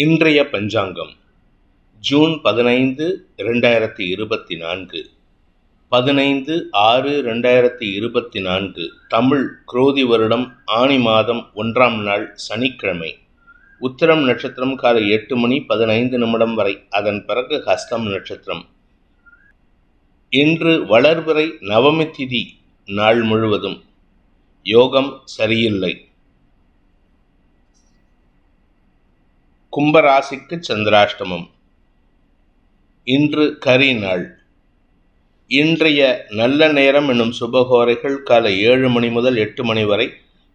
இன்றைய பஞ்சாங்கம். ஜூன் பதினைந்து ரெண்டாயிரத்தி இருபத்தி நான்கு. பதினைந்து ஆறு ரெண்டாயிரத்தி இருபத்தி நான்கு. தமிழ் குரோதி வருடம் ஆனி மாதம் ஒன்றாம் நாள் சனிக்கிழமை. உத்திரம் நட்சத்திரம் காலை எட்டு மணி பதினைந்து நிமிடம் வரை. அதன் பிறகு ஹஸ்தம் நட்சத்திரம். இன்று வளர்வரை நவமி திதி நாள் முழுவதும். யோகம் சரியில்லை. கும்பராசிக்கு சந்திராஷ்டமம். இன்று கரி நாள். இன்றைய நல்ல நேரம் என்னும் சுபகோரைகள் காலை ஏழு மணி முதல் எட்டு மணி வரை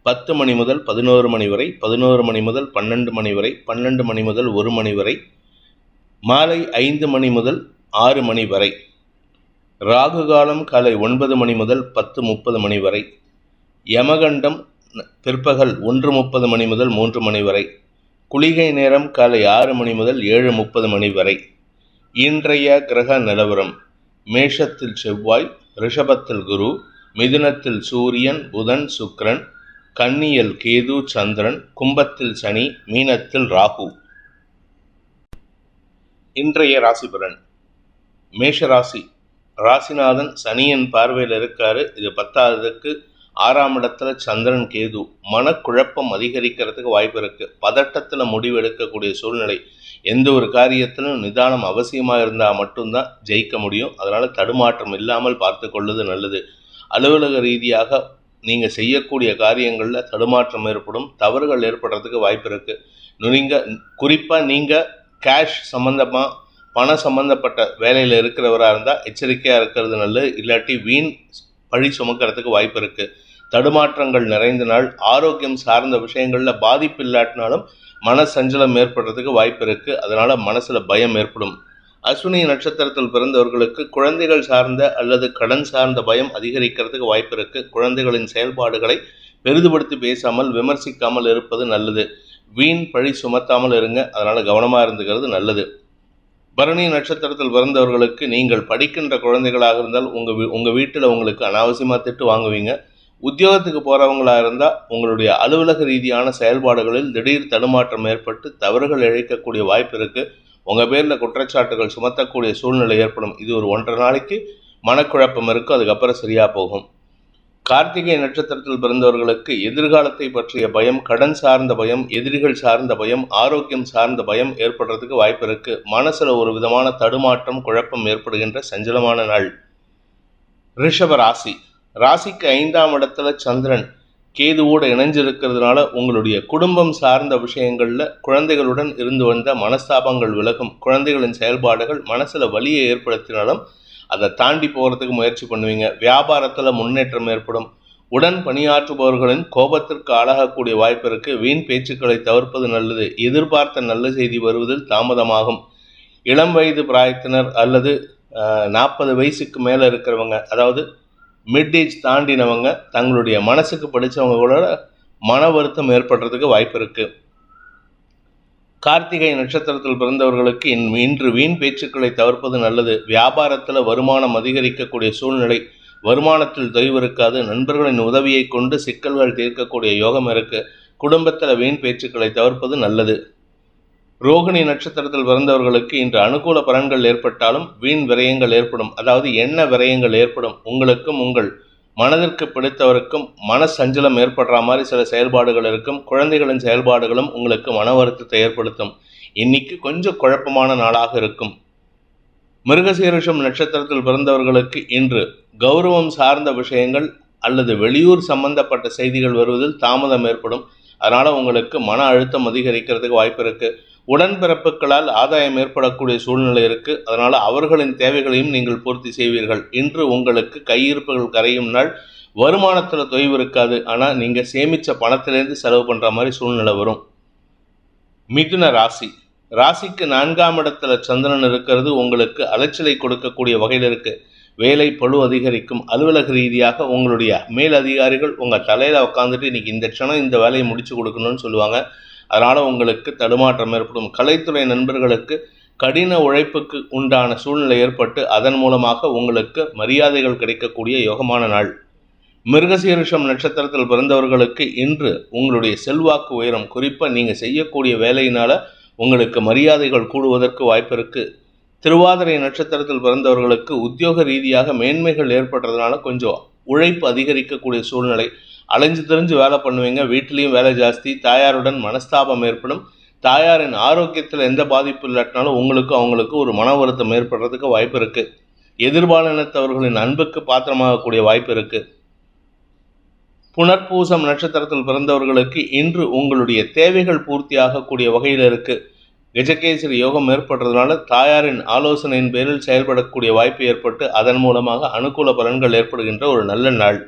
பத்து மணி முதல் பதினோரு மணி வரை பதினோரு மணி முதல் பன்னெண்டு மணி வரை பன்னெண்டு மணி முதல் ஒரு மணி வரை மாலை ஐந்து மணி முதல் ஆறு மணி வரை ராகு காலம் காலை ஒன்பது மணி முதல் பத்து முப்பது மணி வரை யமகண்டம் பிற்பகல் ஒன்று முப்பது மணி முதல் மூன்று மணி வரை குளிகை நேரம் காலை ஆறு மணி முதல் ஏழு முப்பது மணி வரை. இன்றைய கிரக நிலவரம் மேஷத்தில் செவ்வாய் ரிஷபத்தில் குரு மிதுனத்தில் சூரியன் புதன் சுக்ரன் கன்னியில் கேது சந்திரன் கும்பத்தில் சனி மீனத்தில் ராகு. இன்றைய ராசிபலன் மேஷ ராசி. ராசிநாதன் சனியின் பார்வையில் இருக்காரு. இது பத்தாவதுக்கு ஆறாம் இடத்துல சந்திரன் கேது. மனக்குழப்பம் அதிகரிக்கிறதுக்கு வாய்ப்பு இருக்கு. பதட்டத்தில் முடிவு எடுக்கக்கூடிய சூழ்நிலை. எந்த ஒரு காரியத்திலும் நிதானம் அவசியமாக இருந்தால் மட்டும்தான் ஜெயிக்க முடியும். அதனால் தடுமாற்றம் இல்லாமல் பார்த்து கொள்வது நல்லது. அலுவலக ரீதியாக நீங்கள் செய்யக்கூடிய காரியங்களில் தடுமாற்றம் ஏற்படும். தவறுகள் ஏற்படுறதுக்கு வாய்ப்பு இருக்கு. நீங்கள் குறிப்பாக நீங்கள் கேஷ் சம்மந்தமாக பணம் சம்மந்தப்பட்ட வேலையில் இருக்கிறவராக இருந்தால் எச்சரிக்கையாக இருக்கிறது நல்லது. இல்லாட்டி வீண் பழி சுமக்கிறதுக்கு வாய்ப்பு இருக்குது தடுமாற்றங்கள் நிறைந்த நாள் ஆரோக்கியம் சார்ந்த விஷயங்களில் பாதிப்பு இல்லாட்டினாலும் மன சஞ்சலம் ஏற்படுறதுக்கு வாய்ப்பு இருக்குது அதனால் மனசில் பயம் ஏற்படும். அஸ்வினி நட்சத்திரத்தில் பிறந்தவர்களுக்கு குழந்தைகள் சார்ந்த அல்லது கடன் சார்ந்த பயம் அதிகரிக்கிறதுக்கு வாய்ப்பு இருக்குது குழந்தைகளின் செயல்பாடுகளை பெரிதுபடுத்தி பேசாமல் விமர்சிக்காமல் இருப்பது நல்லது. வீண் பழி சுமத்தாமல் இருங்க. அதனால் கவனமாக இருந்துக்கிறது நல்லது. பரணி நட்சத்திரத்தில் பிறந்தவர்களுக்கு நீங்கள் படிக்கின்ற குழந்தைகளாக இருந்தால் உங்கள் உங்கள் வீட்டில் உங்களுக்கு அனாவசியமாக திட்டு வாங்குவீங்க. உத்தியோகத்துக்கு போகிறவங்களாக இருந்தால் உங்களுடைய அலுவலக ரீதியான செயல்பாடுகளில் திடீர் தடுமாற்றம் ஏற்பட்டு தவறுகள் இழைக்கக்கூடிய வாய்ப்பு இருக்குது உங்கள் பேரில் குற்றச்சாட்டுகள் சுமத்தக்கூடிய சூழ்நிலை ஏற்படும். இது ஒரு ஒன்றரை நாளைக்கு மனக்குழப்பம் இருக்கும் அதுக்கப்புறம் சரியாக போகும். கார்த்திகை நட்சத்திரத்தில் பிறந்தவர்களுக்கு எதிர்காலத்தை பற்றிய பயம் கடன் சார்ந்த பயம் எதிரிகள் சார்ந்த பயம் ஆரோக்கியம் சார்ந்த பயம் ஏற்படுறதுக்கு வாய்ப்பு இருக்கு. மனசுல ஒரு விதமான தடுமாற்றம் குழப்பம் ஏற்படுகின்ற சஞ்சலமான நாள். ரிஷப ராசி. ராசிக்கு ஐந்தாம் இடத்துல சந்திரன் கேதுவோடு இணைஞ்சிருக்கிறதுனால உங்களுடைய குடும்பம் சார்ந்த விஷயங்களில் குழந்தைகளுடன் இருந்து வந்த மனஸ்தாபங்கள் விலகும். குழந்தைகளின் செயல்பாடுகள் மனசில் வலியை ஏற்படுத்தினாலும் அதை தாண்டி போகிறதுக்கு முயற்சி பண்ணுவீங்க. வியாபாரத்தில் முன்னேற்றம் ஏற்படும். உடன் பணியாற்றுபவர்களின் கோபத்திற்கு ஆளாகக்கூடிய வாய்ப்பு இருக்கு. வீண் பேச்சுக்களை தவிர்ப்பது நல்லது. எதிர்பார்த்த நல்ல செய்தி வருவதில் தாமதமாகும். இளம் வயது பிராயத்தினர் அல்லது நாற்பது வயசுக்கு மேலே இருக்கிறவங்க அதாவது மிட் ஏஜ் தாண்டினவங்க தங்களுடைய மனசுக்கு படித்தவங்களோட மன வருத்தம் ஏற்படுறதுக்கு வாய்ப்பு இருக்குது கார்த்திகை நட்சத்திரத்தில் பிறந்தவர்களுக்கு இன்று வீண் பேச்சுக்களை தவிர்ப்பது நல்லது. வியாபாரத்தில் வருமானம் அதிகரிக்கக்கூடிய சூழ்நிலை வருமானத்தில் தொய்வு இருக்காது. நண்பர்களின் உதவியை கொண்டு சிக்கல்கள் தீர்க்கக்கூடிய யோகம் இருக்கு. குடும்பத்தில் வீண் பேச்சுக்களை தவிர்ப்பது நல்லது. ரோகிணி நட்சத்திரத்தில் பிறந்தவர்களுக்கு இன்று அனுகூல பலன்கள் ஏற்பட்டாலும் வீண் விரயங்கள் ஏற்படும். அதாவது என்ன விரயங்கள் ஏற்படும்? உங்களுக்கும் உங்கள் மனதிற்கு பிடித்தவருக்கும் மன சஞ்சலம் ஏற்படுற மாதிரி சில செயல்பாடுகள் இருக்கும். குழந்தைகளின் செயல்பாடுகளும் உங்களுக்கு மன வருத்தத்தை ஏற்படுத்தும். இன்னைக்கு கொஞ்சம் குழப்பமான நாளாக இருக்கும். மிருகசீரிஷம் நட்சத்திரத்தில் பிறந்தவர்களுக்கு இன்று கௌரவம் சார்ந்த விஷயங்கள் அல்லது வெளியூர் சம்பந்தப்பட்ட செய்திகள் வருவதில் தாமதம் ஏற்படும். அதனால் உங்களுக்கு மன அழுத்தம் அதிகரிக்கிறதுக்கு வாய்ப்பு இருக்குது உடன்பிறப்புகளால் ஆதாயம் ஏற்படக்கூடிய சூழ்நிலை இருக்கு. அதனால் அவர்களின் தேவைகளையும் நீங்கள் பூர்த்தி செய்வீர்கள். இன்று உங்களுக்கு கையிருப்புகள் கரையும் நாள். வருமானத்தில் தொய்வு இருக்காது. ஆனால் நீங்கள் சேமித்த பணத்திலேருந்து செலவு பண்ணுற மாதிரி சூழ்நிலை வரும். மிதுன ராசி. ராசிக்கு நான்காம் இடத்துல சந்திரன் இருக்கிறது உங்களுக்கு அலைச்சலை கொடுக்கக்கூடிய வகையில் இருக்கு. வேலை பழு அதிகரிக்கும். அலுவலக ரீதியாக உங்களுடைய மேல் அதிகாரிகள் உங்கள் தலையில் உட்காந்துட்டு இன்னைக்கு இந்த க்ஷணம் இந்த வேலையை முடிச்சு கொடுக்கணும்னு சொல்லுவாங்க. அதனால் உங்களுக்கு தடுமாற்றம் ஏற்படும். கலைத்துறை நண்பர்களுக்கு கடின உழைப்புக்கு உண்டான சூழ்நிலை ஏற்பட்டு அதன் மூலமாக உங்களுக்கு மரியாதைகள் கிடைக்கக்கூடிய யோகமான நாள். மிருகசீரிஷம் நட்சத்திரத்தில் பிறந்தவர்களுக்கு இன்று உங்களுடைய செல்வாக்கு உயரம். குறிப்பாக நீங்கள் செய்யக்கூடிய வேலையினால் உங்களுக்கு மரியாதைகள் கூடுவதற்கு வாய்ப்பு இருக்குது திருவாதிரை நட்சத்திரத்தில் பிறந்தவர்களுக்கு உத்தியோக ரீதியாக மேன்மைகள் ஏற்படுறதுனால கொஞ்சம் உழைப்பு அதிகரிக்கக்கூடிய சூழ்நிலை. அலைஞ்சு தெரிஞ்சு வேலை பண்ணுவீங்க. வீட்டிலையும் வேலை ஜாஸ்தி. தாயாருடன் மனஸ்தாபம் ஏற்படும். தாயாரின் ஆரோக்கியத்தில் எந்த பாதிப்பு இல்லாட்டினாலும் உங்களுக்கு அவங்களுக்கு ஒரு மன வருத்தம் ஏற்படுறதுக்கு வாய்ப்பு இருக்குது எதிர்பாலினத்தவர்களின் அன்புக்கு பாத்திரமாகக்கூடிய வாய்ப்பு இருக்குது புனர்பூசம் நட்சத்திரத்தில் பிறந்தவர்களுக்கு இன்று உங்களுடைய தேவைகள் பூர்த்தியாகக்கூடிய வகையில் இருக்குது கஜகேசரி யோகம் ஏற்படுறதுனால தாயாரின் ஆலோசனையின் பேரில் செயல்படக்கூடிய வாய்ப்பு ஏற்பட்டு அதன் மூலமாக அனுகூல பலன்கள் ஏற்படுகின்ற ஒரு நல்ல நாள்.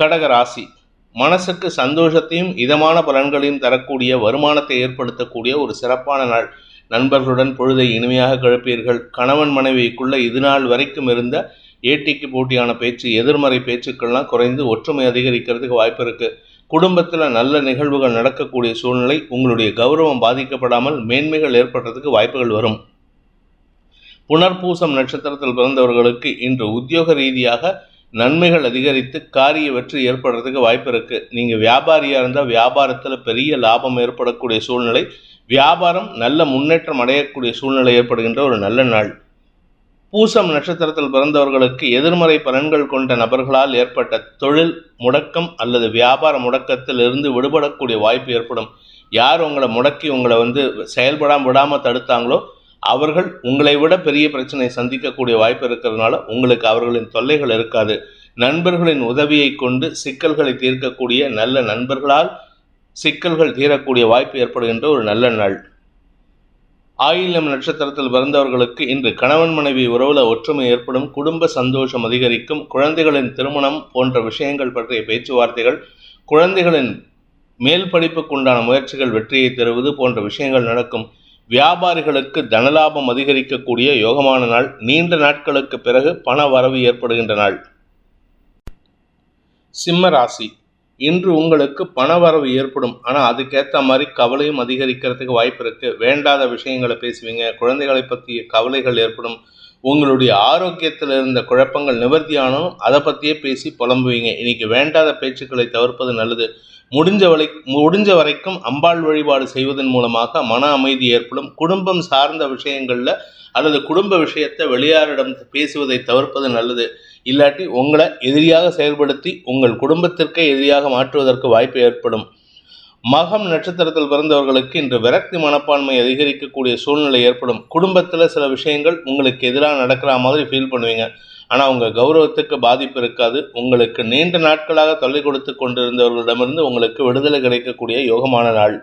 கடக ராசி. மனசுக்கு சந்தோஷத்தையும் இதமான பலன்களையும் தரக்கூடிய வருமானத்தை ஏற்படுத்தக்கூடிய ஒரு சிறப்பான நாள். நண்பர்களுடன் பொழுதை இனிமையாக கழிப்பீர்கள். கணவன் மனைவிக்குள்ள இது நாள் வரைக்கும் இருந்த ஏட்டிக்கு போட்டியான பேச்சு எதிர்மறை பேச்சுக்கள்லாம் குறைந்து ஒற்றுமை அதிகரிக்கிறதுக்கு வாய்ப்பு இருக்கு. குடும்பத்தில் நல்ல நிகழ்வுகள் நடக்கக்கூடிய சூழ்நிலை உங்களுடைய கௌரவம் பாதிக்கப்படாமல் மேன்மைகள் ஏற்படுறதுக்கு வாய்ப்புகள் வரும். புனர்பூசம் நட்சத்திரத்தில் பிறந்தவர்களுக்கு இன்று உத்தியோக ரீதியாக நன்மைகள் அதிகரித்து காரிய வெற்றி ஏற்படுறதுக்கு வாய்ப்பு இருக்குது நீங்கள் வியாபாரியாக இருந்தால் வியாபாரத்தில் பெரிய லாபம் ஏற்படக்கூடிய சூழ்நிலை வியாபாரம் நல்ல முன்னேற்றம் அடையக்கூடிய சூழ்நிலை ஏற்படுகின்ற ஒரு நல்ல நாள். பூசம் நட்சத்திரத்தில் பிறந்தவர்களுக்கு எதிர்மறை பலன்கள் கொண்ட நபர்களால் ஏற்பட்ட தொழில் முடக்கம் அல்லது வியாபார முடக்கத்தில் இருந்து விடுபடக்கூடிய வாய்ப்பு ஏற்படும். யார் உங்களை முடக்கி உங்களை வந்து செயல்படாம விடாமல் தடுத்தாங்களோ அவர்கள் உங்களை விட பெரிய பிரச்சனை சந்திக்கக்கூடிய வாய்ப்பு இருக்கிறதுனால உங்களுக்கு அவர்களின் தொல்லைகள் இருக்காது. நண்பர்களின் உதவியை கொண்டு சிக்கல்களை தீர்க்கக்கூடிய நல்ல நண்பர்களால் சிக்கல்கள் தீரக்கூடிய வாய்ப்பு ஏற்படுகின்ற ஒரு நல்ல நாள். ஆயிலம் நட்சத்திரத்தில் பிறந்தவர்களுக்கு இன்று கணவன் மனைவி உறவுல ஒற்றுமை ஏற்படும் குடும்ப சந்தோஷம் அதிகரிக்கும் குழந்தைகளின் திருமணம் போன்ற விஷயங்கள் பற்றிய பேச்சுவார்த்தைகள் குழந்தைகளின் மேல் படிப்புக்குண்டான முயற்சிகள் வெற்றியை தருவது போன்ற விஷயங்கள் நடக்கும். வியாபாரிகளுக்கு தனலாபம் அதிகரிக்கக்கூடிய யோகமான நாள் நீண்ட நாட்களுக்கு பிறகு பண வரவு ஏற்படுகின்ற நாள். சிம்ம ராசி. இன்று உங்களுக்கு பண வரவு ஏற்படும். ஆனால் அதுக்கேற்ற மாதிரி கவலையும் அதிகரிக்கிறதுக்கு வாய்ப்பு இருக்கு. வேண்டாத விஷயங்களை பேசுவீங்க. குழந்தைகளை பற்றிய கவலைகள் ஏற்படும். உங்களுடைய ஆரோக்கியத்தில் இருந்த குழப்பங்கள் நிவர்த்தியானும் அதை பற்றியே பேசி புலம்புவீங்க. இன்னைக்கு வேண்டாத பேச்சுக்களை தவிர்ப்பது நல்லது. முடிஞ்ச வரை முடிஞ்ச வரைக்கும் அம்பாள் வழிபாடு செய்வதன் மூலமாக மன அமைதி ஏற்படும். குடும்பம் சார்ந்த விஷயங்களில் அல்லது குடும்ப விஷயத்தை வெளியாரிடம் பேசுவதை தவிர்ப்பது நல்லது. இல்லாட்டி உங்களை எதிரியாக செயல்படுத்தி உங்கள் குடும்பத்திற்கே எதிரியாக மாற்றுவதற்கு வாய்ப்பு ஏற்படும். மகம் நட்சத்திரத்தில் பிறந்தவர்களுக்கு இன்று விரக்தி மனப்பான்மை அதிகரிக்கக்கூடிய சூழ்நிலை ஏற்படும். குடும்பத்தில் சில விஷயங்கள் உங்களுக்கு எதிராக நடக்கிற மாதிரி ஃபீல் பண்ணுவீங்க. ஆனால் உங்கள் கௌரவத்துக்கு பாதிப்பு இருக்காது. உங்களுக்கு நீண்ட நாட்களாக தொல்லை கொடுத்து கொண்டிருந்தவர்களிடமிருந்து உங்களுக்கு விடுதலை கிடைக்கக்கூடிய யோகமான நாள்.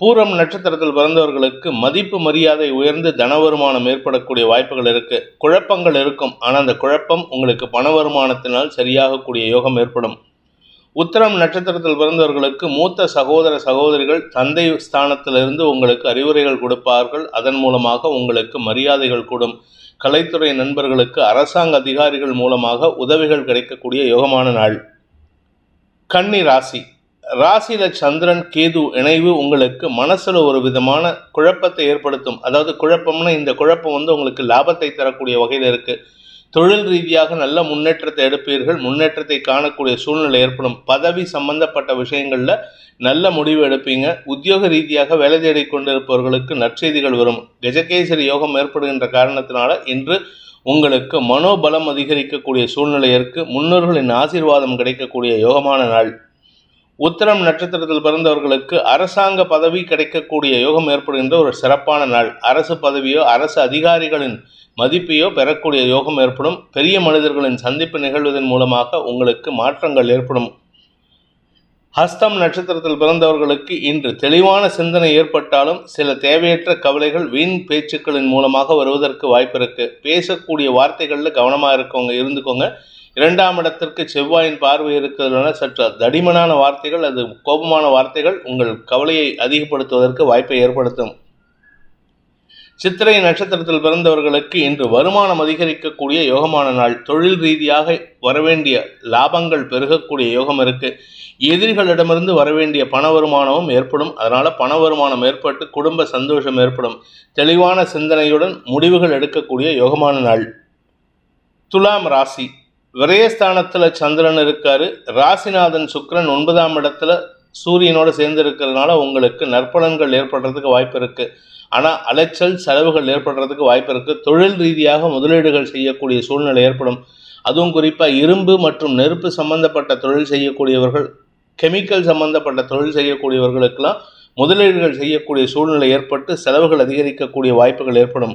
பூரம் நட்சத்திரத்தில் பிறந்தவர்களுக்கு மதிப்பு மரியாதை உயர்ந்து தன வருமானம் ஏற்படக்கூடிய வாய்ப்புகள் இருக்கு. குழப்பங்கள் இருக்கும். ஆனால் அந்த குழப்பம் உங்களுக்கு பண வருமானத்தினால் சரியாகக்கூடிய யோகம் ஏற்படும். உத்தரம் நட்சத்திரத்தில் பிறந்தவர்களுக்கு மூத்த சகோதர சகோதரிகள் தந்தை ஸ்தானத்திலிருந்து உங்களுக்கு அறிவுரைகள் கொடுப்பார்கள். அதன் மூலமாக உங்களுக்கு மரியாதைகள் கூடும். கலைத்துறை நண்பர்களுக்கு அரசாங்க அதிகாரிகள் மூலமாக உதவிகள் கிடைக்கக்கூடிய யோகமான நாள். கன்னி ராசி. ராசியில சந்திரன் கேது இணைவு உங்களுக்கு மனசுல ஒரு விதமான குழப்பத்தை ஏற்படுத்தும். அதாவது குழப்பம்னா இந்த குழப்பம் வந்து உங்களுக்கு லாபத்தை தரக்கூடிய வகையில் இருக்குது தொழில் ரீதியாக நல்ல முன்னேற்றத்தை எடுப்பீர்கள் முன்னேற்றத்தை காணக்கூடிய சூழ்நிலை ஏற்படும். பதவி சம்பந்தப்பட்ட விஷயங்களில் நல்ல முடிவு எடுப்பீங்க. உத்தியோக ரீதியாக வேலை தேடி கொண்டிருப்பவர்களுக்கு நற்செய்திகள் வரும். கஜகேசரி யோகம் ஏற்படுகின்ற காரணத்தினால இன்று உங்களுக்கு மனோபலம் அதிகரிக்கக்கூடிய சூழ்நிலை இருக்கு. முன்னோர்களின் ஆசீர்வாதம் கிடைக்கக்கூடிய யோகமான நாள். உத்தரம் நட்சத்திரத்தில் பிறந்தவர்களுக்கு அரசாங்க பதவி கிடைக்கக்கூடிய யோகம் ஏற்படுகின்ற ஒரு சிறப்பான நாள். அரசு பதவியோ அரசு அதிகாரிகளின் மதிப்பையோ பெறக்கூடிய யோகம் ஏற்படும். பெரிய மனிதர்களின் சந்திப்பு நிகழ்வதன் மூலமாக உங்களுக்கு மாற்றங்கள் ஏற்படும். ஹஸ்தம் நட்சத்திரத்தில் பிறந்தவர்களுக்கு இன்று தெளிவான சிந்தனை ஏற்பட்டாலும் சில தேவையற்ற கவலைகள் வீண் பேச்சுக்களின் மூலமாக வருவதற்கு வாய்ப்பு இருக்குது பேசக்கூடிய வார்த்தைகளில் கவனமாக இருக்கவங்க இருந்துக்கோங்க. இரண்டாம் இடத்திற்கு செவ்வாயின் பார்வை இருக்கிறதுனால சற்று தடிமனான வார்த்தைகள் அது கோபமான வார்த்தைகள் உங்கள் கவலையை அதிகப்படுத்துவதற்கு வாய்ப்பை ஏற்படுத்தும். சித்திரை நட்சத்திரத்தில் பிறந்தவர்களுக்கு இன்று வருமானம் அதிகரிக்கக்கூடிய யோகமான நாள். தொழில் ரீதியாக வரவேண்டிய லாபங்கள் பெருகக்கூடிய யோகம் இருக்கு. எதிரிகளிடமிருந்து வரவேண்டிய பண வருமானமும் ஏற்படும். அதனால பண வருமானம் ஏற்பட்டு குடும்ப சந்தோஷம் ஏற்படும். தெளிவான சிந்தனையுடன் முடிவுகள் எடுக்கக்கூடிய யோகமான நாள். துலாம் ராசி. விரயஸ்தானத்தில் சந்திரன் இருக்காரு. ராசிநாதன் சுக்கரன் ஒன்பதாம் இடத்துல சூரியனோடு சேர்ந்து இருக்கிறதுனால உங்களுக்கு நற்பலன்கள் ஏற்படுறதுக்கு வாய்ப்பு இருக்கு. ஆனால் அலைச்சல் செலவுகள் ஏற்படுறதுக்கு வாய்ப்பு இருக்கு. தொழில் ரீதியாக முதலீடுகள் செய்யக்கூடிய சூழ்நிலை ஏற்படும். அதுவும் குறிப்பாக இரும்பு மற்றும் நெருப்பு சம்பந்தப்பட்ட தொழில் செய்யக்கூடியவர்கள் கெமிக்கல் சம்பந்தப்பட்ட தொழில் செய்யக்கூடியவர்களுக்கெல்லாம் முதலீடுகள் செய்யக்கூடிய சூழ்நிலை ஏற்பட்டு செலவுகள் அதிகரிக்கக்கூடிய வாய்ப்புகள் ஏற்படும்.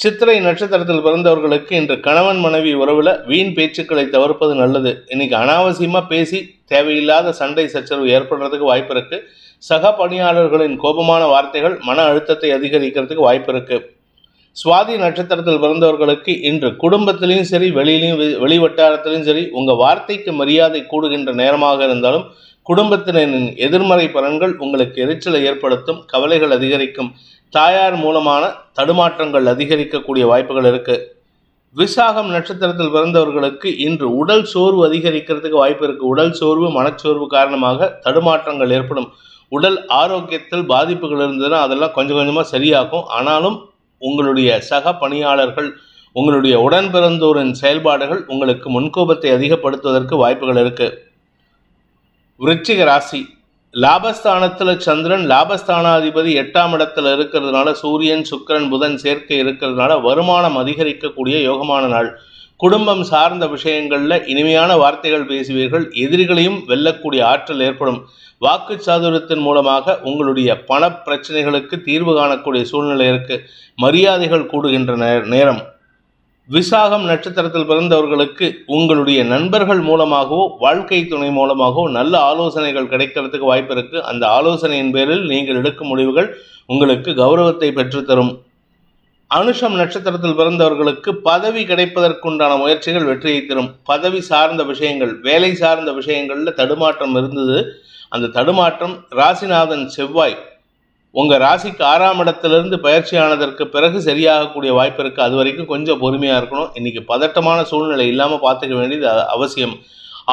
சித்திரை நட்சத்திரத்தில் பிறந்தவர்களுக்கு இன்று கணவன் மனைவி உறவில் வீண் பேச்சுக்களை தவிர்ப்பது நல்லது. இன்னைக்கு அனாவசியமாக பேசி தேவையில்லாத சண்டை சச்சரவு ஏற்படுறதுக்கு வாய்ப்பு இருக்கு. சக பணியாளர்களின் கோபமான வார்த்தைகள் மன அழுத்தத்தை அதிகரிக்கிறதுக்கு வாய்ப்பு இருக்கு. சுவாதி நட்சத்திரத்தில் பிறந்தவர்களுக்கு இன்று குடும்பத்திலையும் சரி வெளியிலையும் வெ- வெளி வட்டாரத்திலையும் சரி உங்கள் வார்த்தைக்கு மரியாதை கூடுகின்ற நேரமாக இருந்தாலும் குடும்பத்தினரின் எதிர்மறை பலன்கள் உங்களுக்கு எரிச்சலை ஏற்படுத்தும் கவலைகள் அதிகரிக்கும். தாயார் மூலமான தடுமாற்றங்கள் அதிகரிக்கக்கூடிய வாய்ப்புகள் இருக்கு. விசாகம் நட்சத்திரத்தில் பிறந்தவர்களுக்கு இன்று உடல் சோர்வு அதிகரிக்கிறதுக்கு வாய்ப்பு இருக்கு. உடல் சோர்வு மனச்சோர்வு காரணமாக தடுமாற்றங்கள் ஏற்படும். உடல் ஆரோக்கியத்தில் பாதிப்புகள் இருந்ததுன்னா அதெல்லாம் கொஞ்சம் கொஞ்சமாக சரியாகும். ஆனாலும் உங்களுடைய சக பணியாளர்கள் உங்களுடைய உடன் பிறந்தோரின் செயல்பாடுகள் உங்களுக்கு முன்கோபத்தை அதிகப்படுத்துவதற்கு வாய்ப்புகள் இருக்கு. விருச்சிக ராசி. லாபஸ்தானத்தில் சந்திரன் லாபஸ்தானாதிபதி எட்டாம் இடத்துல இருக்கிறதுனால சூரியன் சுக்கிரன் புதன் சேர்க்கை இருக்கிறதுனால வருமானம் அதிகரிக்கக்கூடிய யோகமான நாள். குடும்பம் சார்ந்த விஷயங்களில் இனிமையான வார்த்தைகள் பேசுவீர்கள் எதிரிகளையும் வெல்லக்கூடிய ஆற்றல் ஏற்படும். வாக்கு சாதுரத்தின் மூலமாக உங்களுடைய பண பிரச்சனைகளுக்கு தீர்வு காணக்கூடிய சூழ்நிலை இருக்கு. மரியாதைகள் கூடுகின்ற நேரம். விசாகம் நட்சத்திரத்தில் பிறந்தவர்களுக்கு உங்களுடைய நண்பர்கள் மூலமாகவோ வாழ்க்கை துணை மூலமாகவோ நல்ல ஆலோசனைகள் கிடைக்கிறதுக்கு வாய்ப்பு இருக்கு. அந்த ஆலோசனையின் பேரில் நீங்கள் எடுக்கும் முடிவுகள் உங்களுக்கு கௌரவத்தை பெற்றுத்தரும் அனுஷம் நட்சத்திரத்தில் பிறந்தவர்களுக்கு பதவி கிடைப்பதற்குண்டான முயற்சிகள் வெற்றியை தரும். பதவி சார்ந்த விஷயங்கள் வேலை சார்ந்த விஷயங்களில் தடுமாற்றம் இருந்தது. அந்த தடுமாற்றம் ராசிநாதன் செவ்வாய் உங்கள் ராசிக்கு ஆறாம் இடத்திலிருந்து பயிற்சி ஆனதற்கு பிறகு சரியாகக்கூடிய வாய்ப்பு இருக்குது அது வரைக்கும் கொஞ்சம் பொறுமையாக இருக்கணும். இன்னைக்கு பதட்டமான சூழ்நிலை இல்லாமல் பார்த்துக்க வேண்டியது அவசியம்.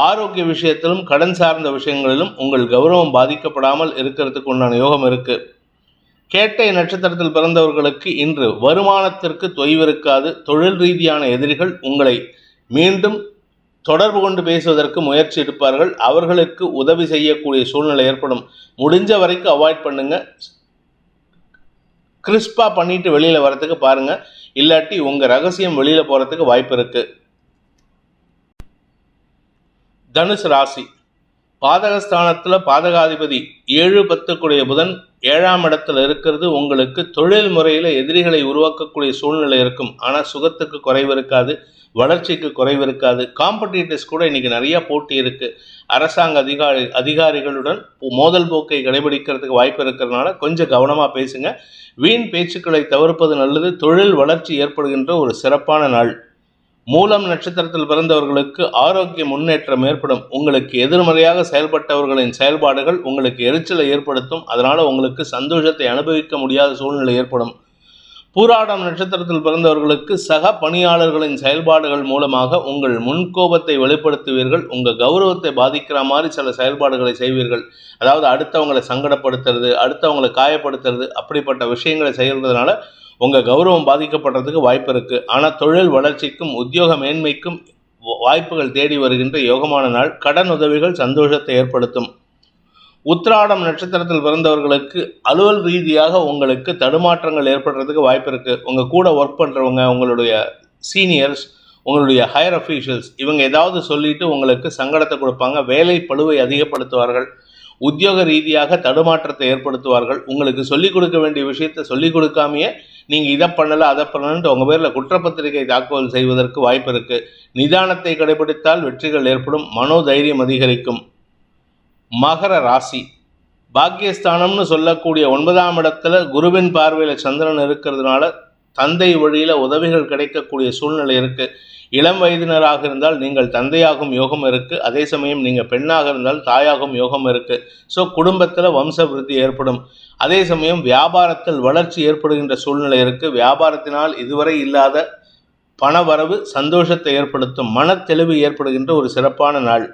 ஆரோக்கிய விஷயத்திலும் கடன் சார்ந்த விஷயங்களிலும் உங்கள் கௌரவம் பாதிக்கப்படாமல் இருக்கிறதுக்கு உண்டான யோகம் இருக்குது கேட்டை நட்சத்திரத்தில் பிறந்தவர்களுக்கு இன்று வருமானத்திற்கு தொய்விருக்காது தொழில் ரீதியான எதிரிகள் உங்களை மீண்டும் தொடர்பு கொண்டு பேசுவதற்கு முயற்சி எடுப்பார்கள். அவர்களுக்கு உதவி செய்யக்கூடிய சூழ்நிலை ஏற்படும். முடிஞ்ச வரைக்கும் அவாய்ட் பண்ணுங்கள் கிறிஸ்பாக பண்ணிட்டு வெளியில் வரதுக்கு பாருங்கள் இல்லாட்டி உங்கள் ரகசியம் வெளியில் போகிறதுக்கு வாய்ப்பு இருக்குது தனுசு ராசி. பாதகஸ்தானத்தில் பாதகாதிபதி ஏழு பத்துக்குடைய புதன் ஏழாம் இடத்துல இருக்கிறது உங்களுக்கு தொழில் முறையில் எதிரிகளை உருவாக்கக்கூடிய சூழ்நிலை இருக்கும். ஆனால் சுகத்துக்கு குறைவு இருக்காது. வளர்ச்சிக்கு குறைவு இருக்காது. காம்படிட்டர்ஸ் கூட இன்னைக்கு நிறைய போட்டி இருக்கு. அரசாங்க அதிகாரி அதிகாரிகளுடன் மோதல் போக்கை கடைபிடிக்கிறதுக்கு வாய்ப்பு இருக்கிறதுனால கொஞ்சம் கவனமாக பேசுங்க. வீண் பேச்சுக்களை தவிர்ப்பது நல்லது. தொழில் வளர்ச்சி ஏற்படுகின்ற ஒரு சிறப்பான நாள். மூலம் நட்சத்திரத்தில் பிறந்தவர்களுக்கு ஆரோக்கிய முன்னேற்றம் ஏற்படும். உங்களுக்கு எதிர்மறையாக செயல்பட்டவர்களின் செயல்பாடுகள் உங்களுக்கு எரிச்சலை ஏற்படுத்தும். அதனால் உங்களுக்கு சந்தோஷத்தை அனுபவிக்க முடியாத சூழ்நிலை ஏற்படும். பூராடம் நட்சத்திரத்தில் பிறந்தவர்களுக்கு சக பணியாளர்களின் செயல்பாடுகள் மூலமாக உங்கள் முன்கோபத்தை வெளிப்படுத்துவீர்கள். உங்கள் கௌரவத்தை பாதிக்கிற மாதிரி சில செயல்பாடுகளை செய்வீர்கள். அதாவது அடுத்தவங்களை சங்கடப்படுத்துறது அடுத்தவங்களை காயப்படுத்துறது அப்படிப்பட்ட விஷயங்களை செய்கிறதுனால உங்கள் கௌரவம் பாதிக்கப்படுறதுக்கு வாய்ப்பு இருக்குது ஆனால் தொழில் வளர்ச்சிக்கும் உத்தியோக மேன்மைக்கும் வாய்ப்புகள் தேடி வருகின்ற யோகமான நாள் கடன் உதவிகள் சந்தோஷத்தை ஏற்படுத்தும். உத்திராடம் நட்சத்திரத்தில் பிறந்தவர்களுக்கு அலுவல் ரீதியாக உங்களுக்கு தடுமாற்றங்கள் ஏற்படுறதுக்கு வாய்ப்பு இருக்குது உங்கள் கூட ஒர்க் பண்ணுறவங்க உங்களுடைய சீனியர்ஸ் உங்களுடைய ஹையர் அஃபீஷியல்ஸ் இவங்க ஏதாவது சொல்லிட்டு உங்களுக்கு சங்கடத்தை கொடுப்பாங்க வேலை பளுவை அதிகப்படுத்துவார்கள் உத்தியோக ரீதியாக தடுமாற்றத்தை ஏற்படுத்துவார்கள். உங்களுக்கு சொல்லிக் கொடுக்க வேண்டிய விஷயத்தை சொல்லிக் கொடுக்காமையே நீங்கள் இதை பண்ணலை அதை பண்ணலன்ட்டு உங்கள் பேரில் குற்றப்பத்திரிகை தாக்குதல் செய்வதற்கு வாய்ப்பு இருக்குது நிதானத்தை கடைபிடித்தால் வெற்றிகள் ஏற்படும் மனோதைரியம் அதிகரிக்கும். மகர ராசி. பாக்கியஸ்தானம்னு சொல்லக்கூடிய ஒன்பதாம் இடத்துல குருவின் பார்வையில் சந்திரன் இருக்கிறதுனால தந்தை வழியில் உதவிகள் கிடைக்கக்கூடிய சூழ்நிலை இருக்குது இளம் வயதினராக இருந்தால் நீங்கள் தந்தையாகும் யோகம் இருக்குது அதே சமயம் நீங்கள் பெண்ணாக இருந்தால் தாயாகும் யோகம் இருக்குது ஸோ குடும்பத்தில் வம்ச விருத்தி ஏற்படும். அதே சமயம் வியாபாரத்தில் வளர்ச்சி ஏற்படுகின்ற சூழ்நிலை இருக்குது வியாபாரத்தினால் இதுவரை இல்லாத பணவரவு சந்தோஷத்தை ஏற்படுத்தும் மனத்தெளிவு ஏற்படுகின்ற ஒரு சிறப்பான நாள்.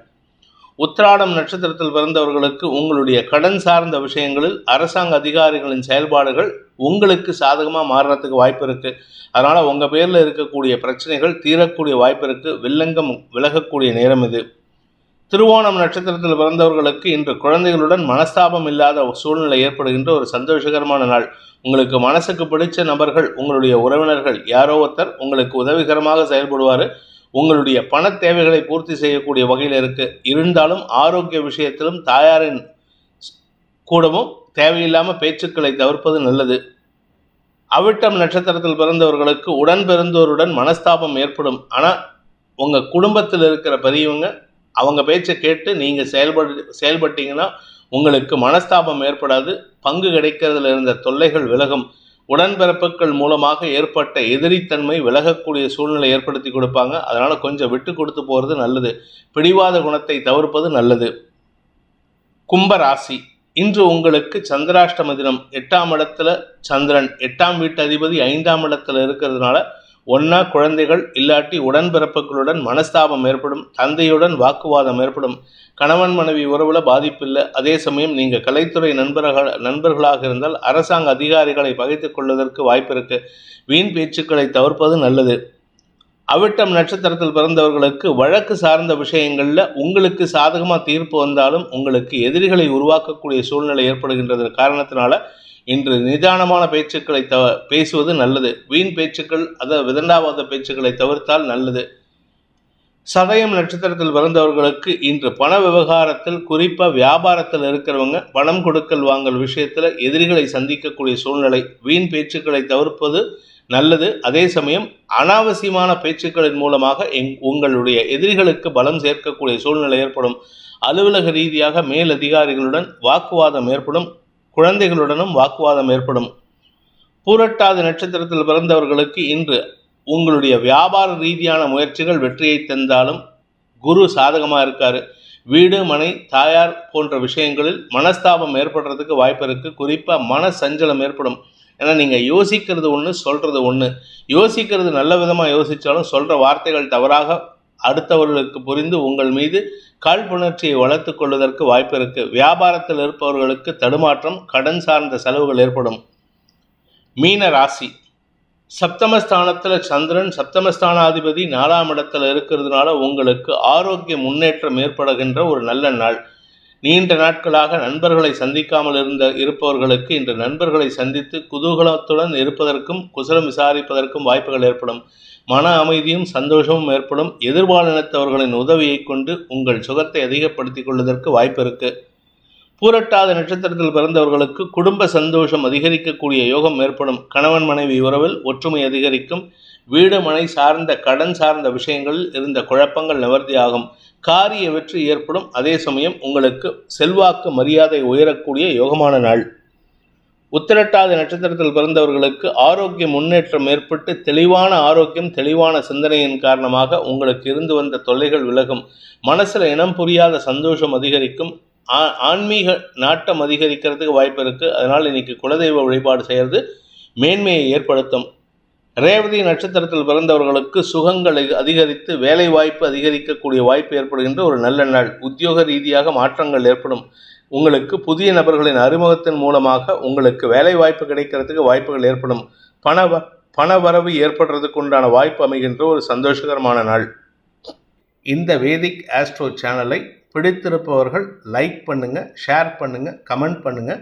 உத்திராடம் நட்சத்திரத்தில் பிறந்தவர்களுக்கு உங்களுடைய கடன் சார்ந்த விஷயங்களில் அரசாங்க அதிகாரிகளின் செயல்பாடுகள் உங்களுக்கு சாதகமாக மாறுறதுக்கு வாய்ப்பு இருக்குது அதனால் உங்கள் பேரில் இருக்கக்கூடிய பிரச்சனைகள் தீரக்கூடிய வாய்ப்பு இருக்குது வில்லங்கம் விலகக்கூடிய நேரம் இது. திருவோணம் நட்சத்திரத்தில் பிறந்தவர்களுக்கு இன்று குழந்தைகளுடன் மனஸ்தாபம் இல்லாத சூழ்நிலை ஏற்படுகின்ற ஒரு சந்தோஷகரமான நாள். உங்களுக்கு மனசுக்கு பிடிச்ச நபர்கள் உங்களுடைய உறவினர்கள் யாரோ ஒருத்தர் உங்களுக்கு உதவிகரமாக செயல்படுவார். உங்களுடைய பண தேவைகளை பூர்த்தி செய்யக்கூடிய வகையில் இருக்கு. இருந்தாலும் ஆரோக்கிய விஷயத்திலும் தாயாரின் கூடவும் தேவையில்லாமல் பேச்சுக்களை தவிர்ப்பது நல்லது. அவிட்டம் நட்சத்திரத்தில் பிறந்தவர்களுக்கு உடன் பிறந்தோருடன் மனஸ்தாபம் ஏற்படும். ஆனால் உங்கள் குடும்பத்தில் இருக்கிற பெரியவங்க அவங்க பேச்சை கேட்டு நீங்கள் செயல்படு செயல்பட்டீங்கன்னா உங்களுக்கு மனஸ்தாபம் ஏற்படாது. பங்கு கிடைக்கிறதுல இருந்த தொல்லைகள் விலகும். உடன்பிறப்புகள் மூலமாக ஏற்பட்ட எதிரித்தன்மை விலகக்கூடிய சூழ்நிலை ஏற்படுத்தி கொடுப்பாங்க. அதனால் கொஞ்சம் விட்டு கொடுத்து போகிறது நல்லது. பிடிவாத குணத்தை தவிர்ப்பது நல்லது. கும்பராசி. இன்று உங்களுக்கு சந்திராஷ்டம தினம். எட்டாம் இடத்துல சந்திரன். எட்டாம் வீட்டு அதிபதி ஐந்தாம் இடத்துல இருக்கிறதுனால ஒன்றா குழந்தைகள் இல்லாட்டி உடன்பிறப்புகளுடன் மனஸ்தாபம் ஏற்படும் தந்தையுடன் வாக்குவாதம் ஏற்படும் கணவன் மனைவி உறவுல பாதிப்பில்லை. அதே சமயம் நீங்கள் கலைத்துறை நண்பர்கள் நண்பர்களாக இருந்தால் அரசாங்க அதிகாரிகளை பகைத்துக் கொள்வதற்கு வாய்ப்பு இருக்கு. வீண் பேச்சுக்களை தவிர்ப்பது நல்லது. அவிட்டம் நட்சத்திரத்தில் பிறந்தவர்களுக்கு வழக்கு சார்ந்த விஷயங்களில் உங்களுக்கு சாதகமாக தீர்ப்பு வந்தாலும் உங்களுக்கு எதிரிகளை உருவாக்கக்கூடிய சூழ்நிலை ஏற்படுகின்றது காரணத்தினால இன்று நிதானமான பேச்சுக்களை த பேசுவது நல்லது. வீண் பேச்சுக்கள் அத விதண்டாவாத பேச்சுக்களை தவிர்த்தால் நல்லது. சதயம் நட்சத்திரத்தில் பிறந்தவர்களுக்கு இன்று பண விவகாரத்தில் குறிப்பாக வியாபாரத்தில் இருக்கிறவங்க பணம் கொடுக்கல் வாங்கல் விஷயத்தில் எதிரிகளை சந்திக்கக்கூடிய சூழ்நிலை வீண் பேச்சுக்களை தவிர்ப்பது நல்லது. அதே சமயம் அனாவசியமான பேச்சுக்களின் மூலமாக எங் உங்களுடைய எதிரிகளுக்கு பலம் சேர்க்கக்கூடிய சூழ்நிலை ஏற்படும். அலுவலக ரீதியாக மேல் அதிகாரிகளுடன் வாக்குவாதம் ஏற்படும். குழந்தைகளுடனும் வாக்குவாதம் ஏற்படும். பூரட்டாதி நட்சத்திரத்தில் பிறந்தவர்களுக்கு இன்று உங்களுடைய வியாபார ரீதியான முயற்சிகள் வெற்றியை தந்தாலும் குரு சாதகமாக இருக்காரு. வீடு மனை தாயார் போன்ற விஷயங்களில் மனஸ்தாபம் ஏற்படுறதுக்கு வாய்ப்பு இருக்குது குறிப்பாக மன சஞ்சலம் ஏற்படும். ஏன்னா நீங்கள் யோசிக்கிறது ஒன்று சொல்கிறது ஒன்று யோசிக்கிறது நல்ல விதமாக யோசித்தாலும் சொல்கிற வார்த்தைகள் தவறாக அடுத்தவர்களுக்கு புரிந்து உங்கள் மீது காழ்ப்புணர்ச்சியை வளர்த்து கொள்வதற்கு வாய்ப்பு இருக்கு. வியாபாரத்தில் இருப்பவர்களுக்கு தடுமாற்றம் கடன் சார்ந்த செலவுகள் ஏற்படும். மீன ராசி. சப்தமஸ்தானத்தில் சந்திரன் சப்தமஸ்தானாதிபதி நாலாம் இடத்துல இருக்கிறதுனால உங்களுக்கு ஆரோக்கிய முன்னேற்றம் ஏற்படுகின்ற ஒரு நல்ல நாள். நீண்ட நாட்களாக நண்பர்களை சந்திக்காமல் இருந்த இருப்பவர்களுக்கு இன்று நண்பர்களை சந்தித்து குதூகலத்துடன் இருப்பதற்கும் குசலம் விசாரிப்பதற்கும் வாய்ப்புகள் ஏற்படும். மன அமைதியும் சந்தோஷமும் ஏற்படும். எதிர்பாலினத்தவர்களின் உதவியை கொண்டு உங்கள் சுகத்தை அதிகப்படுத்திக் கொள்வதற்கு வாய்ப்பு இருக்கு. பூரட்டாத நட்சத்திரத்தில் பிறந்தவர்களுக்கு குடும்ப சந்தோஷம் அதிகரிக்கக்கூடிய யோகம் ஏற்படும். கணவன் மனைவி உறவில் ஒற்றுமை அதிகரிக்கும். வீடு மனை சார்ந்த கடன் சார்ந்த விஷயங்களில் இருந்த குழப்பங்கள் நிவர்த்தியாகும். காரிய வெற்றி ஏற்படும். அதே சமயம் உங்களுக்கு செல்வாக்கு மரியாதை உயரக்கூடிய யோகமான நாள். உத்திரட்டாதி நட்சத்திரத்தில் பிறந்தவர்களுக்கு ஆரோக்கிய முன்னேற்றம் ஏற்பட்டு தெளிவான ஆரோக்கியம் தெளிவான சிந்தனையின் காரணமாக உங்களுக்கு இருந்து வந்த தொல்லைகள் விலகும். மனசில் இனம் புரியாத சந்தோஷம் அதிகரிக்கும். ஆன்மீக நாட்டம் அதிகரிக்கிறதுக்கு வாய்ப்பு இருக்குது அதனால் இன்னைக்கு குலதெய்வ வழிபாடு செய்கிறது மேன்மையை ஏற்படுத்தும். ரேவதி நட்சத்திரத்தில் பிறந்தவர்களுக்கு சுகங்கள் அதிகரித்து வேலை வாய்ப்பு அதிகரிக்கக்கூடிய வாய்ப்பு ஏற்படுகின்ற ஒரு நல்ல நாள். உத்தியோக ரீதியாக மாற்றங்கள் ஏற்படும். உங்களுக்கு புதிய நபர்களின் அறிமுகத்தின் மூலமாக உங்களுக்கு வேலை வாய்ப்பு கிடைக்கிறதுக்கு வாய்ப்புகள் ஏற்படும். பண பண வரவு ஏற்படுறதுக்கு உண்டான வாய்ப்பு அமைகின்ற ஒரு சந்தோஷகரமான நாள். இந்த வேதிக் ஆஸ்ட்ரோ சேனலை பிடித்திருப்பவர்கள் லைக் பண்ணுங்கள் ஷேர் பண்ணுங்கள் கமெண்ட் பண்ணுங்கள்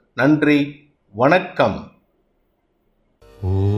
நன்றி வணக்கம். ஓ.